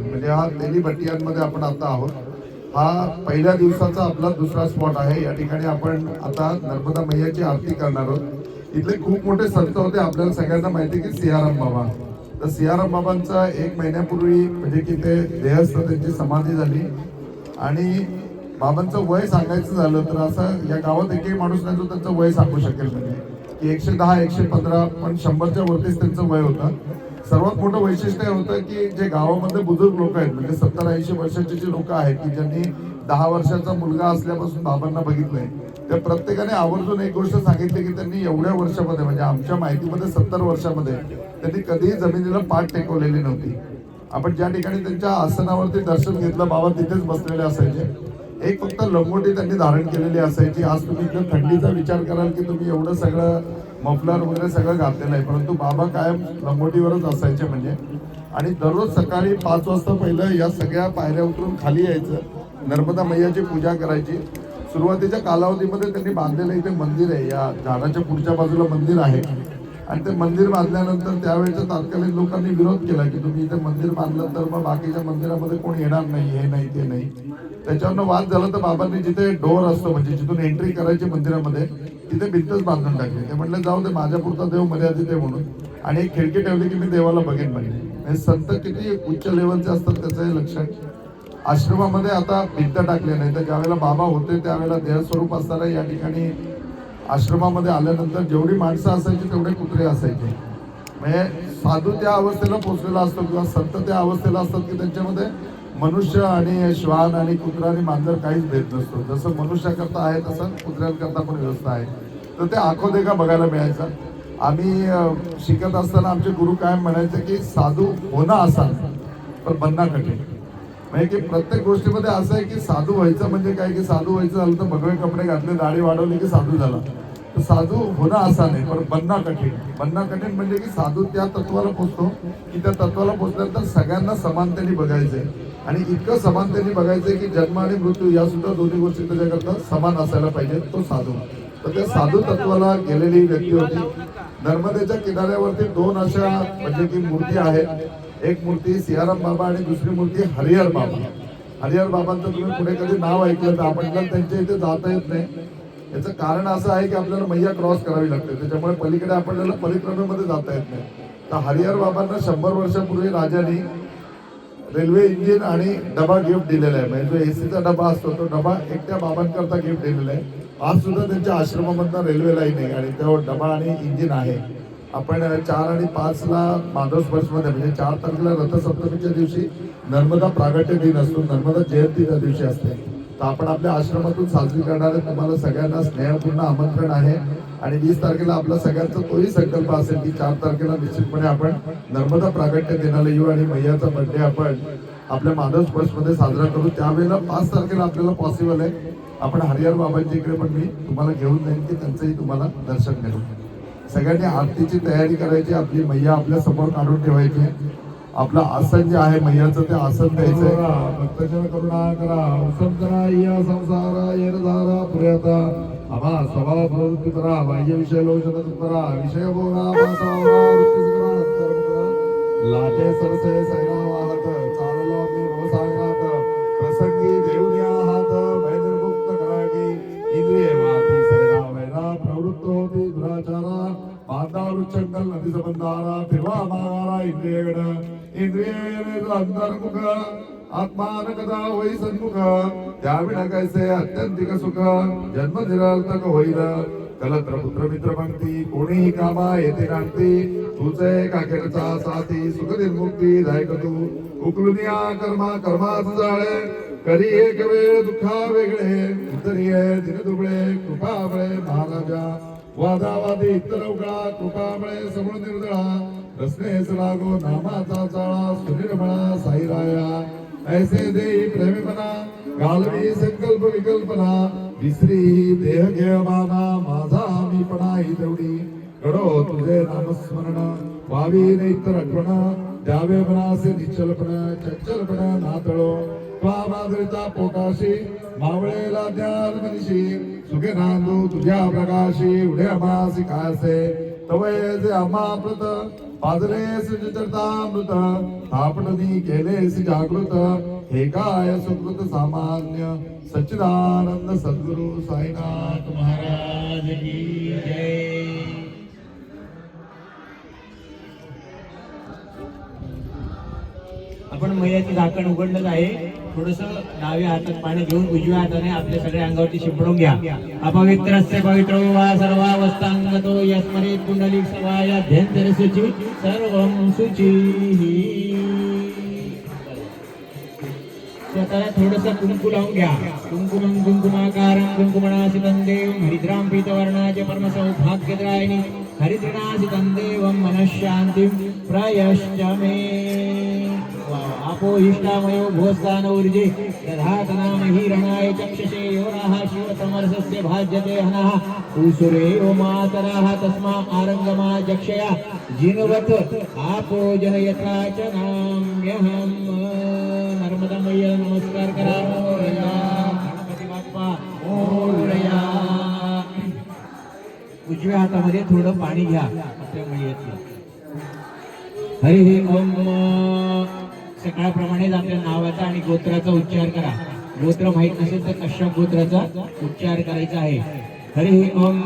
म्हणजे हा तेली भट्टियांमध्ये आपण आता आहोत. हा पहिल्या दिवसाचा आपला दुसरा स्पॉट आहे. या ठिकाणी आपण आता नर्मदा मैयाची आरती करणार आहोत. इथले खूप मोठे संत होते. आपल्याला सगळ्यांना माहिती की सियाराम बाबा. तर सियाराम बाबांचा एक महिन्यापूर्वी म्हणजे की ते देहस्थ त्यांची समाधी झाली. आणि बाबांचं वय सांगायचं झालं तर असं या गावात एकही माणूस नाही जो त्यांचं वय सांगू शकेल. म्हणजे की एकशे दहा एकशे पंधरा पण शंभरच्या वरतीच त्यांचं वय होतं. सर्वात मोठं वैशिष्ट्य होतं की जे गावामध्ये बुजुर्ग लोक आहेत म्हणजे सत्तर ऐंशी वर्षाची जी लोक आहेत की ज्यांनी दहा वर्षाचा मुलगा असल्यापासून बाबांना बघितलंय त्या प्रत्येकाने आवर्जून एक गोष्ट सांगितली की त्यांनी एवढ्या वर्षामध्ये म्हणजे आमच्या माहितीमध्ये सत्तर वर्षामध्ये त्यांनी कधीही जमिनीला पाठ टेकवलेली नव्हती. आपण ज्या ठिकाणी त्यांच्या आसनावरती दर्शन घेतलं बाबा तिथेच बसलेले असायचे. एक फक्त लंगोटी त्यांनी धारण केलेली असायची. आज तुम्ही इथं थंडीचा विचार कराल की तुम्ही एवढं सगळं मफलर वगैरे सगळं घातलेलं आहे परंतु बाबा कायम लंगोटीवरच असायचे म्हणजे. आणि दररोज सकाळी पाच वाजता पहिलं या सगळ्या पायऱ्या उतरून खाली यायचं. नर्मदा मैयाची पूजा करायची. सुरुवातीच्या कालावधीमध्ये त्यांनी बांधलेलं इथे मंदिर आहे. या झाडाच्या पुढच्या बाजूला मंदिर आहे. आणि ते मंदिर बांधल्यानंतर त्यावेळेच्या तात्कालीन लोकांनी विरोध केला की तुम्ही इथे मंदिर बांधलं तर मग बाकीच्या मंदिरामध्ये कोण येणार नाही हे नाही ते नाही. त्याच्यावरनं वाद झाला तर बाबांनी जिथे डोअर असतो म्हणजे जिथून एंट्री करायची मंदिरामध्ये तिथे भिंतच बांधून टाकली. ते म्हटलं जाऊ दे माझ्या पुरता देव मर्यादित आहे म्हणून. आणि एक खिडकी ठेवली की मी देवाला बघेन म्हणजे संत किती उच्च लेवलचे असतात त्याचं हे लक्षण. आश्रमामध्ये आता भिंत टाकले नाही तर ज्यावेळेला बाबा होते त्यावेळेला देहस्वरूप असताना या ठिकाणी आश्रमामध्ये आल्यानंतर जेवढी माणसं असायची तेवढे कुत्रे असायचे. म्हणजे साधू त्या अवस्थेला पोचलेला असतो किंवा संत त्या अवस्थेला असतात की त्यांच्यामध्ये मनुष्य आणि श्वान आणि कुत्रा आणि मांजर काहीच भेद नसतो. जसं मनुष्याकरता आहे तसं कुत्र्यांकरता पण व्यवस्था आहे. तर ते आखो देखा बघायला मिळायचा. आम्ही शिकत असताना आमचे गुरु काय म्हणायचे की साधू होणं असाल पण बनणं कठीण. म्हणजे की प्रत्येक गोष्टीमध्ये असं आहे की साधू व्हायचं म्हणजे काय? की साधू व्हायचं झालं तर भगवे कपडे घातले दाढी वाढवली की साधू झाला. साधू होणं असा नाही पण बनणं कठीण. बनणं कठीण म्हणजे की साधू त्या तत्वाला पोचतो की त्या तत्वाला पोचल्यानंतर सगळ्यांना समानतेने बघायचंय. आणि इतकं समानतेने बघायचंय की जन्म आणि मृत्यू या सुद्धा दोन्ही गोष्टी त्याच्याकरता समान असायला पाहिजे तो साधू. तर त्या साधू तत्वाला गेलेली व्यक्ती होती. नर्मदेच्या किनाऱ्यावरती दोन अशा म्हणजे की मूर्ती आहेत. एक मूर्ती सियाराम बाबा आणि दुसरी मूर्ती हरिहर बाबा. हरिहर बाबांचं तुम्ही पुढे कधी नाव ऐकलं तर आपण त्यांच्या इथे जाता येत नाही. याचं कारण असं आहे की आपल्याला मैया क्रॉस करावी लागते. त्याच्यामुळे पलीकडे आपल्याला परिक्रमेमध्ये जाता येत नाही. तर हरिहर बाबांना शंभर वर्षापूर्वी राजाने रेल्वे इंजिन आणि डबा गिफ्ट दिलेला आहे. म्हणजे जो एसीचा डबा असतो तो डबा एकट्या बाबांकरता गिफ्ट दिलेला आहे. आज सुद्धा त्यांच्या आश्रमामधनं रेल्वे लाईन आहे आणि तो डबा आणि इंजिन आहे. आपण चार आणि पाचला माधव स्पर्शमध्ये म्हणजे चार तारखेला रथसप्तमीच्या दिवशी नर्मदा प्रागट्य दिन असतो. नर्मदा जयंतीच्या दिवशी असते. तर आपण आपल्या आश्रमातून साजरी करणारे तुम्हाला सगळ्यांना स्नेहपूर्ण आमंत्रण आहे. आणि वीस तारखेला आपला सगळ्यांचा तोही संकल्प असेल की चार तारखेला निश्चितपणे आपण नर्मदा प्रागट्य दिनाला येऊ आणि मैयाचा बर्थडे आपण आपल्या माधव स्पर्शमध्ये साजरा करू. त्यावेळेला पाच तारखेला आपल्याला पॉसिबल आहे. आपण हरिहर बाबांच्या इकडे पण मी तुम्हाला घेऊन जाईन की त्यांचंही तुम्हाला दर्शन घडेल सगळ्यांनी आरतीची तयारी करायची. आपली मैया आपल्यासमोर काढून ठेवायची. आपलं आसन जे आहे मैयाचं ते आसन द्यायचंय. भक्तजन करुणा करा संतना या संसार येरधारा पुर्याता. आम्हा स्वभाव प्रवृत्ती करा बाह्य विषय लोचन करा विषय बोला लाटे सरसे सैना वाहत चालला मी भवसागरात प्रसंगी देऊया हात भय निर्मुक्त इंद्रिय वाती सैना वैरा प्रवृत्त होती दुराचारा. बांधा वृक्षंकल नदी संबंधारा फिरवा मागारा इंद्रियगड इंद्रिय अंतर्मुख आत्मान कदा होई सन्मुख त्याविना कैसे अत्यंतिक सुख जन्म निरर्थक होईल कलत्र पुत्र मित्र पंक्ती कोणीही कामा येते नांगती तुझे काकेरचा साथी सुख निर्मुक्ती दायक तू उकलुनिया कर्मा कर्माच जाळे करी एक वेळ दुःखा वेगळे उतरी दिन दुबळे कृपाबळे महाराजा वादावादी इतर उघडा कृपाबळे समोर निर्दळा रसनेस लागो नामाचा चाळा सुनिर्मळा साईराया ऐसे देई प्रेमीपणा घालवी संकल्प विकल्पना विसरी देह घे माझा मीपणा ही तेवढी. घडो तुझे नामस्मरण व्हावी नैतर आठवण द्यावे मनासे निश्चलपण चंचलपण नातळो. त्वा पोटाशी मावळेला ज्ञान सुखे नांदू तुझ्या प्रकाशी उडे अमासी कासे तवयेचे जे अमामृत पाजले सुचरितामृत आपणनी केले जागृत. हे काय सुकृत सामान्य सच्चिदानंद सद्गुरु साईनाथ महाराज की जय. आपण मैयाचे झाकण उघडलंच आहे. थोडस डाव्या हातात पाणी घेऊन उजव्या हाताने आपल्या सगळ्या अंगावरती शिंपडून घ्या. अपवित्र पवित्र वा सर्वावस्थांगतो यस्मरे कुंडली सवाया ध्यंतर सुची सर्व सुची स्वतःला थोडस कुंकू लावून घ्या. कुंकुमं कुंकुमाकारं कुंकुमणासितं देवं हरिद्रां पीतवर्णाचे परमसौभाग्यदायिनी हरिद्रणासितं देवं मनःशान्तिं प्रयश्च मे। आपोहिष्टामयो भोस्तानौर्जे दधातनामहि रणाय चक्षुषे यो नः शिवतमर्षस्य भाज्यते हनः। कुसुरेयो मातरः तस्मा आरंगमा जक्षया जिनवत आपो जनयत्रा च नाम नाम्यहम्। नर्मदमय्य नमस्कार करामो उजव्या हातामध्ये थोडं पाणी घ्या, आपल्या मय्येतलं हरी ओम सकाळप्रमाणेच आपल्या नावाचा आणि गोत्राचा उच्चार करा. गोत्र माहीत नसेल तर कश्यप गोत्राचा उच्चार करायचा आहे. हरी ओम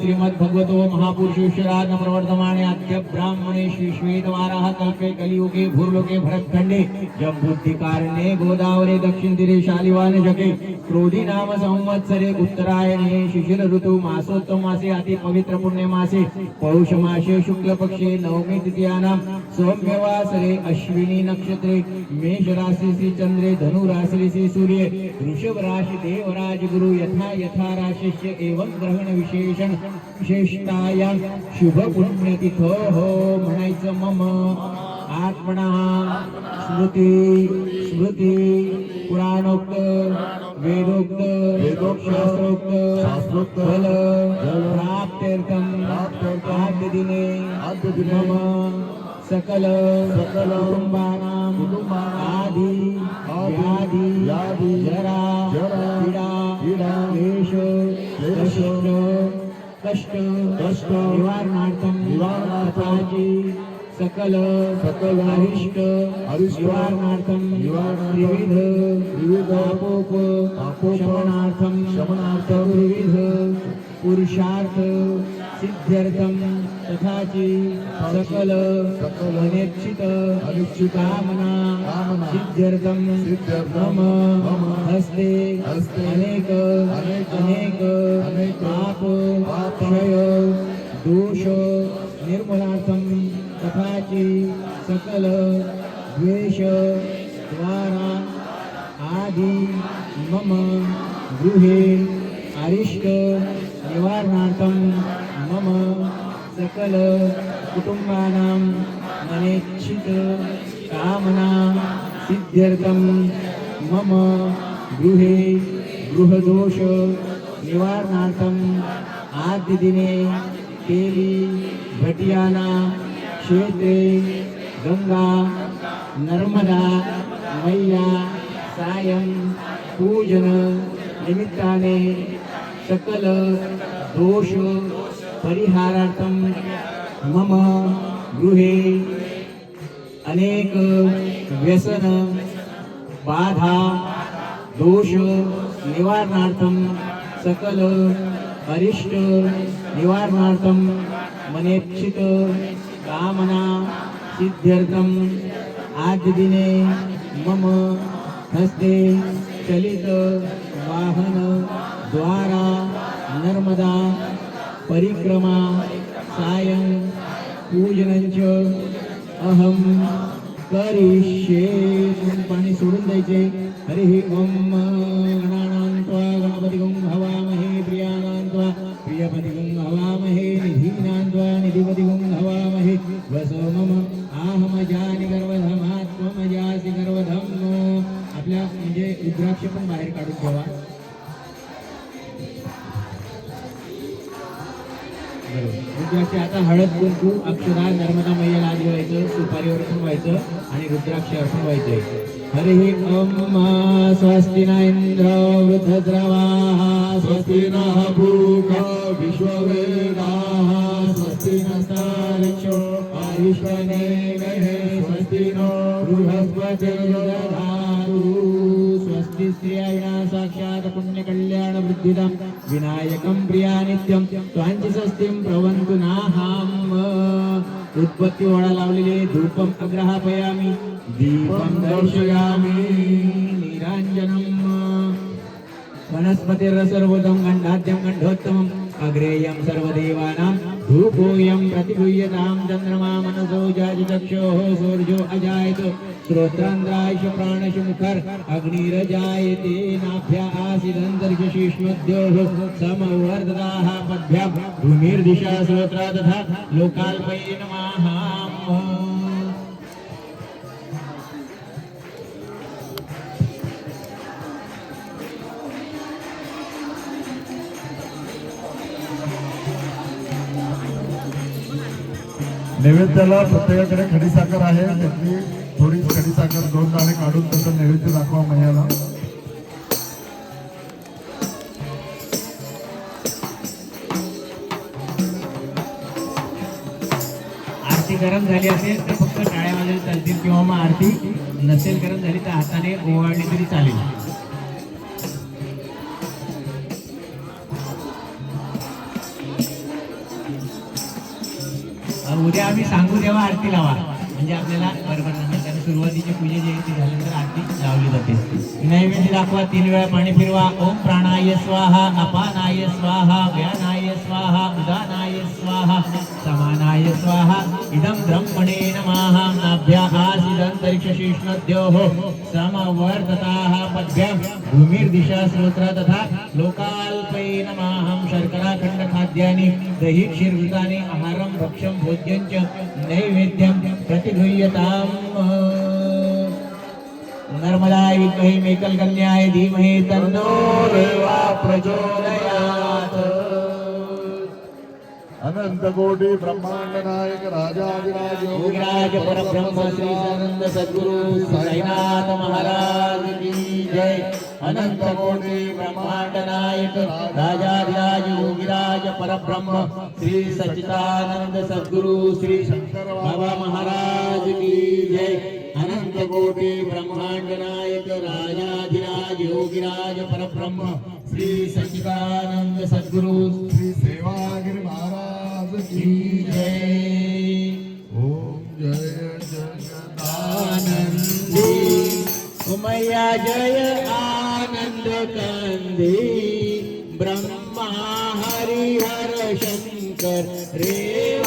श्रीमद भगवतो महापुरुषेश्वरा प्रवर्तमाने अद्य ब्राह्मणे श्री श्वेतवाराः कल्पे कलियुगे भूर्लोके भरतखंडे जम्बुद्धिकारणे गोदावरे दक्षिण तीरे शालिवान जगे क्रोधी नाम संवत्सरे उत्तरायणे शिशिर ऋतु मासोत्तम मासे अति पवित्र पुण्य मासे पौष मासे शुक्ल पक्षे नवमी तृतीयानाम सौम्यवासरे अश्विनी नक्षत्रे मेष चन्द्रे श्री चंद्रे धनु श्री सूर्य वृषभ राशि देवराज गुरु यथा यथा राशिष्य एवं ग्रहण विशेषण विशेषताया शुभ पुण्यतिथो हो म्हणायचं मम. आत्मना स्मृती स्मृती पुराणोक्त वेदोक्त शास्त्रोक्त शास्त्रोक्त, फल प्राप्त्यर्थम आद्य दिने मम सकल सकल कुटुंबानां आदि आदि, जरा जरा, पीडा पीडा, क्लेश क्लेश, कष्ट कष्ट कष्ट, निवारणार्थं निवारणार्थं, तथाचि सकल सकल, अरिष्ट अरिष्ट, निवारणार्थं, त्रिविध त्रिविध, आपोप आपोप, शमनार्थं शमनार्थं, चतुर्विध पुरुषार्थ सिद्ध्यर्थं तथाचि सकल अनिच्छित अनिच्छित, कामना कामना, सिद्ध्यर्थं सिद्ध्यर्थं, मम हस्ते हस्ते, अनेक अनेक, पाप क्षय दोष निर्मूलार्थं तथाचि सकल द्वेष द्वारा आदि मम गृहे अरिष्ट निवारणार्थं मम सकल कुटुंबानां मनेच्छित कामना सिद्ध्यर्थं मम गृहे गृहदोष निवारणार्थम् आद्यदिने तेली भटियाना क्षेत्रे गङ्गा नर्मदा मैया सायं पूजन निमित्ताने सकल दोष परिहारार्थं मम गृहे अनेक व्यसन बाधा दोष निवारणार्थं सकल अरिष्ट निवारणार्थं मनेच्छित कामना सिद्ध्यर्थम् आद्यदिने मम हस्ते चलित वाहन द्वारा नर्मदा परिक्रमा सायं पूजनञ्च अहं करिष्ये. पाणी सोडून द्यायचे. हरिः ओम गणानां त्वा गणपतिगुं हवामहे प्रियाणां त्वा प्रियपतिगुं हवामहे निधीनां त्वा निधिपतिगुं हवामहे वसो मम आहमजानि गर्वधमात्मजासि गर्वधम. आपल्या म्हणजे रुद्राक्ष पण बाहेर काढून ठेवा. रुद्राक्ष आता हळद कुंकू अक्षरा नर्मदा मैयाला आधी व्हायचं सुपारीवर पण व्हायचं आणि रुद्राक्ष अर्पण व्हायचं. हरि ओम स्वस्ति न इंद्र वृद्धद्रवाः स्वस्ति नः भूखा विश्ववेदाः स्वस्ति नस्तारिक्षो आयुष्मनेमिः स्वस्ति नो बृहस्पतिर्दधातु स्वस्ति स्त्रियणा साक्षात् पुण्यकल्याणवृद्धिदम् विनायकं प्रिया नित्यं त्वांची स्वस्तिं प्रवंतु नाहाम उत्पत्ती वडा लावलेले धूपम अग्रहापयामी दीपम दर्शयामी निरांजनम। वनस्पतिर्सर्वदं गण्डाद्यं गण्डोत्तमम् अग्रेयं सर्वदेवानां धूपोऽयं प्रतिगृह्यतां चन्द्रमा मनसो जाजचक्षोः सूर्यो अजायत। श्रोत्रान्द्रायश प्राणश मुखर अग्निरजायते नाभ्या आसीदन्तरिक्षशीष्मद्योः समवर्धदाः पद्भ्यां भूमिर्दिशा श्रोत्रा तथा लोकाल्पै नमः। नैवेद्याला प्रत्येकाकडे खडी साखर आहे त्यातली थोडी खडीसाखर दोन दाणे काढून त्याचं नैवेद्य दाखवा मैयाला आरती गरम झाली असेल तर फक्त टाळ्या वाजवल्या चालतील किंवा मग आरती नसेल गरम झाली तर हाताने ओवाळली तरी चालेल. उद्या आम्ही सांगू तेव्हा आरती लावा. म्हणजे आपल्याला बरोबर सुरुवातीची पूजा जी आहे ती झाल्यानंतर आरती लावली जाते. नैवेद्य दाखवा तीन वेळा पाणी फिरवा. ओम प्राणाय स्वाहा अपानाय स्वाहा व्यानाय स्वाहा उदानाय स्वाहा समानाय स्वाहा. इदं ब्रह्मणे नमः। नाभ्या आसीदन्तरिक्षशीष्णद्योः समवर्तताः पद्भ्यां। भूमिर्दिशा श्रोत्र तथा लोकाल्पै नमः। शर्कराखण्डखाद्यानि दहि क्षीरवृतानि आहारं भक्ष्यं भोज्यं च नैवेद्यं प्रतिगृह्यताम्। नर्मदा विद्महे मेकलकन्याय धीमहि तन्नो देवा प्रचोदयात्। अनंत कोटी ब्रह्मांड नायक राजाधिराज योगीराज परब्रह्म श्री सनंद सद्गुरु साईनाथ महाराज की जय। अनंत कोटी ब्रह्मांड नायक राजाधिराज योगीराज परब्रह्म श्री सच्चिदानंद सद्गुरु श्री शंकर बाबा महाराज की जय। अनंत कोटी ब्रह्मांड नायक राजाधिराज योगीराज परब्रह्म श्री सच्चिदानंद सद्गुरु श्री सेवागिरी महाराज उमया जय आनंद कंदी ब्रह्मा हरिहर शंकर रे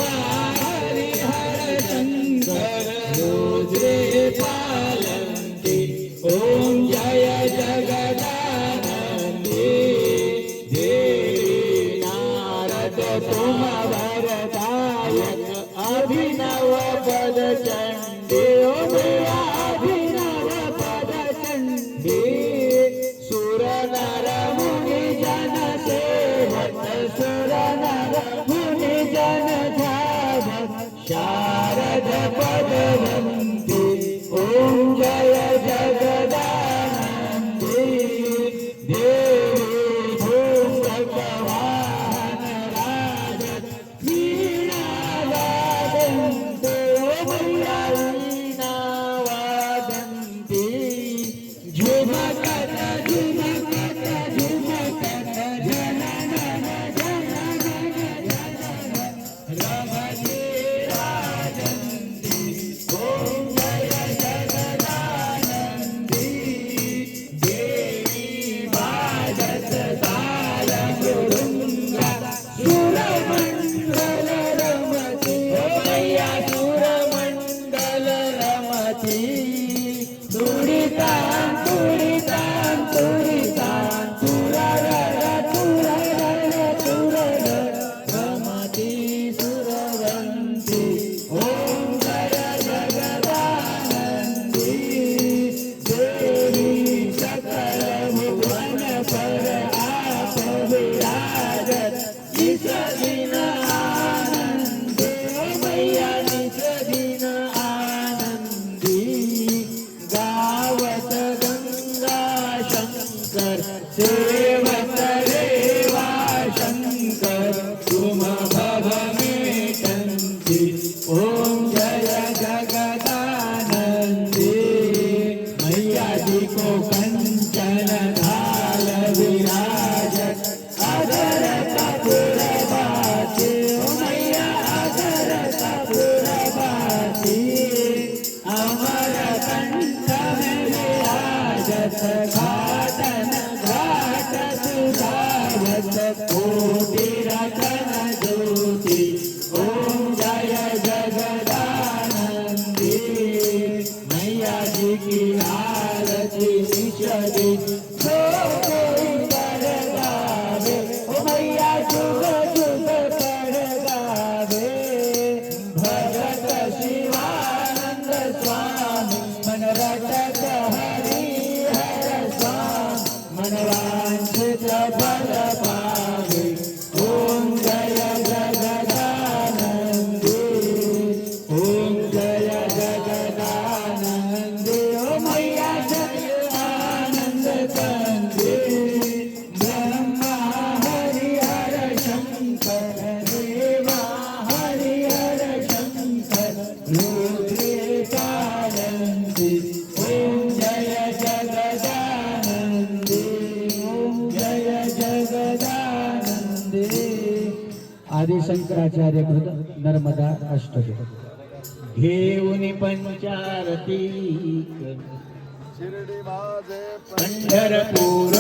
शिर्डी माझे पंढरपूर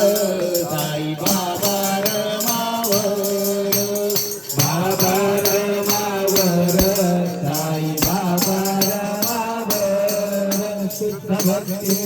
साई बाबा रमावर बाबा रमावर साई बाबा रमावर शुद्ध भक्ती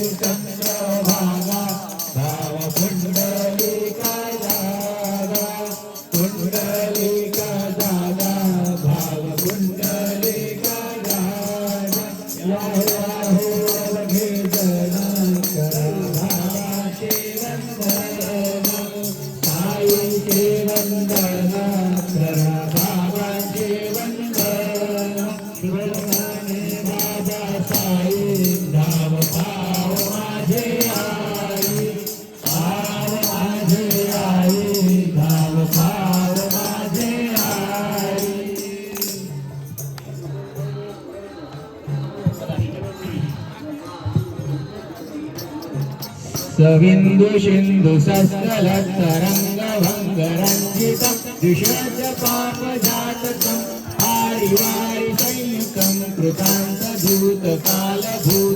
गोविन्दु सिन्धु सस्तलतरङ्गभङ्गरञ्जितं दिशाच कृतांत भूत काल भूत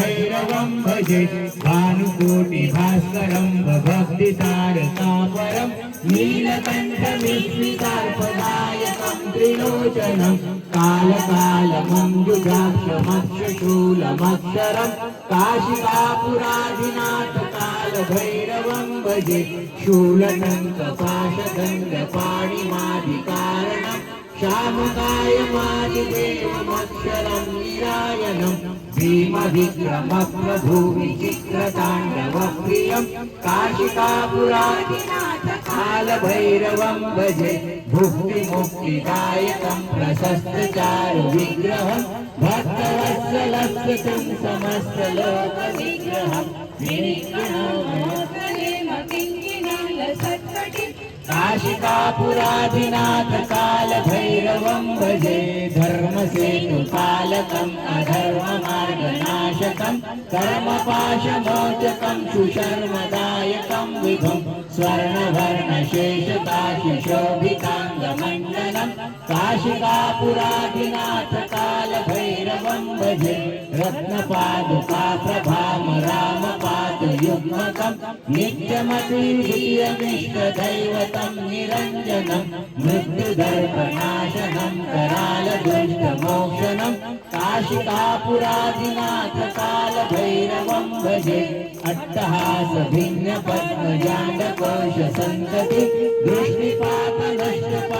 कालभैरवं भजे भक्ति भक्तितारकापरं नीलकण्ठमिश्रितार्पदायकं त्रिलोचनं कालकालमञ्जुजाक्षमक्षशूलमक्षरं काशिकापुराधिनाथ कालभैरवं भजे शामुयमादिदेव मत्सनं भीमविक्रमप्रभुविचित्रताण्डवप्रियं काशिकापुरादि कालभैरवं भजे भूमिमुक्तिदायितं प्रशस्त्रु विग्रहं भोकवि काशिकापुराधिनाथ कालभैरवं भजे धर्मसेतुपालकम् अधर्ममार्गनाशकं कर्मपाशमोचकं सुशर्मदायकं विभुं स्वर्णवर्णशेषकाशिशोभिताङ्गमण्डनं काशिकापुराधिनाथ कालभैरवं भजे रत्नपादुका प्रभाम रामपादयुग्मकं नित्यमतीयमिष्टदैवतं निरञ्जनं मृत्युदर्पनाशनं करालदुष्टमोक्षणं काशिकापुरादिनाथ कालभैरवं भजे अट्टहास भिन्न पद्मजाण्डकोश सन्तति दृष्टिपाप नष्टपाप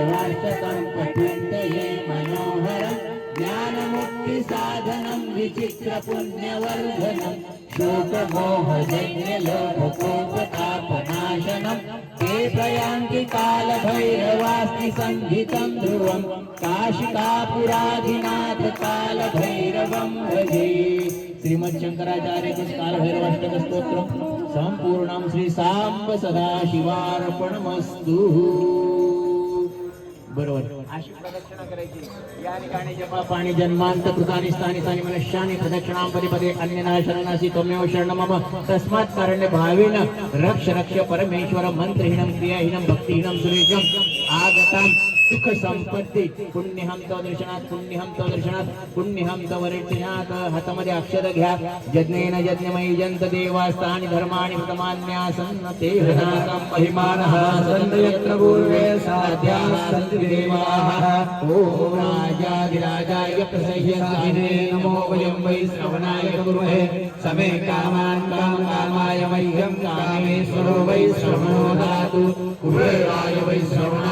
कालभैरवाष्टकं पठन्तये ज्ञानमुक्तिसाधनं विचित्रपुण्यवर्धनं शोकमोहजन्यलोभकोपतापनाशनं ते प्रयान्ति कालभैरवास्ति सन्धितं ध्रुवं काशिकापुराधिनाथ कालभैरवं भजे। श्रीमच्छंकराचार्य कालभैरवाष्टक स्तोत्रम संपूर्णं सदाशिवार्पणमस्तु बरोबर. अशी प्रदक्षिणा करायची. या ठिकाणी जपा पाणी जन्मांत कृतानी स्थानी स्थानी मनुष्यानि प्रदक्षिणां पदे पदे अन्यना शरणासि त्वमेव शरणं मम तस्मात् कारणे भावेन रक्ष रक्ष परमेश्वर मंत्रहीनम क्रियाहीनम भक्तिहीनम सुरेशम् आगतां सुख संपत्ती पुण्यहं तव दर्शनात पुण्यहं तव दर्शनात पुण्यहं तव हातामध्ये अक्षर घ्या. यज्ञेन यज्ञमयी जंत देवास्तानि धर्माणि प्रमाण्यासन्न ते हृदाकं महिमानः सन्त यत्र पूर्वे साध्याः सन्ति देवाः. ॐ राजाधिराजाय प्रसह्यसायिने नमो वयं वै श्रवणाय कुर्महे. समे कामान् कामकामाय मह्यं कामेश्वरो वै श्रवणो दातु कुबेराय वै श्रवणाय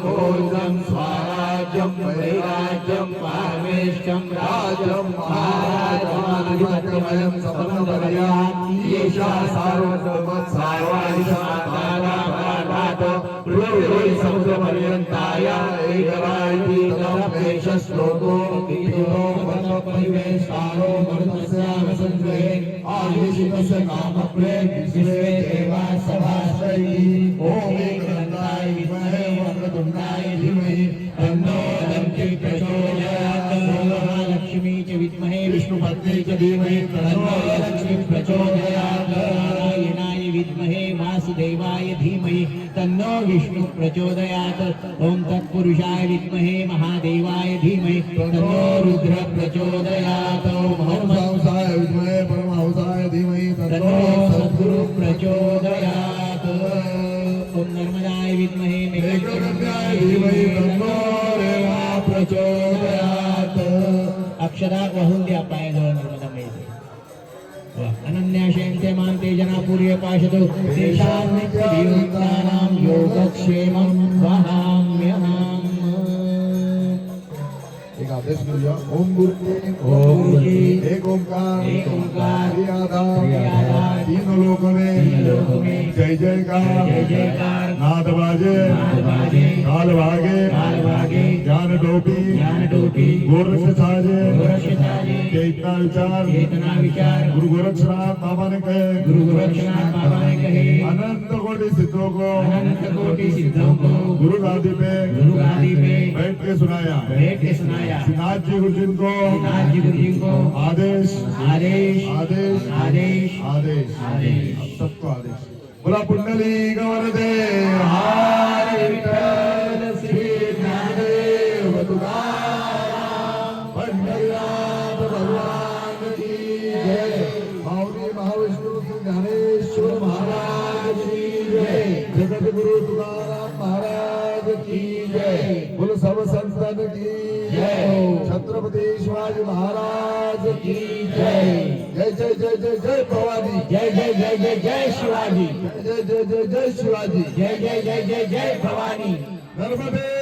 भोजं स्वराज्यं वैराज्यं पारमेष्टं राजं महाराजमाधिपत्यमयं सफलतया येषा सार्वभौमत् सार्वाधिशाताराभात पृथिवी समुद्रपर्यन्ताय एकरायति श्लोको आयुषितस्य कामप्रे विश्वे देवा सभाश्रयी ॐ ग्रन्थाय विद्महे वक्रतुण्डाय धीमहि तन्नो दन्ति प्रचोदयात् महालक्ष्मी च विद्महे विष्णुपत्नी च धीमहि तन्नो लक्ष्मी प्रचोदयात्. नारायणाय विद्महे वासुदेवाय धीमहि तन्नो विष्णु प्रचोदयात्. ॐ तत्पुरुषाय विद्महे महादेवाय धीमहि तन्नो रुद्र प्रचोदयात्. ॐ हंसाय नित्यवियुक्तानां योगक्षेमं वहाम्यहम्। एक आदेश घेऊया ओम गुरुजी ओम गुरुजी। एक ओंकार। एक ओंकार। श्री आधार श्री आधार तीन लोक में। तीन लोक में। जय जयकार। जय जयकार। नाद बाजे। नाद बाजे। काल भागे काल भागे ज्ञान डोबी ज्ञान डोटी गोरक्ष साजे। चेतना विचार। चेतना विचार। गुरु गोरक्षनाथ बाबा ने कहे। गुरु गोरक्षनाथ सिद्धों को। अनंत कोटि सिद्धों को। गुरु गादी पे। गुरु गादी पे। बैठ के सुनाया। बैठ के सुनाया। सिद्धार्थ जी गुरु जी को। नाथ जी गुरु जी को। आदेश। आदेश। आदेश। आदेश। आदेश। आदेश। सबको आदेश। बोला पुंडली गवरदे हरे विठ्ठल जय जय जय जय जय भवानी जय जय जय जय जय शिवाजी जय जय जय जय शिवाजी जय जय जय जय जय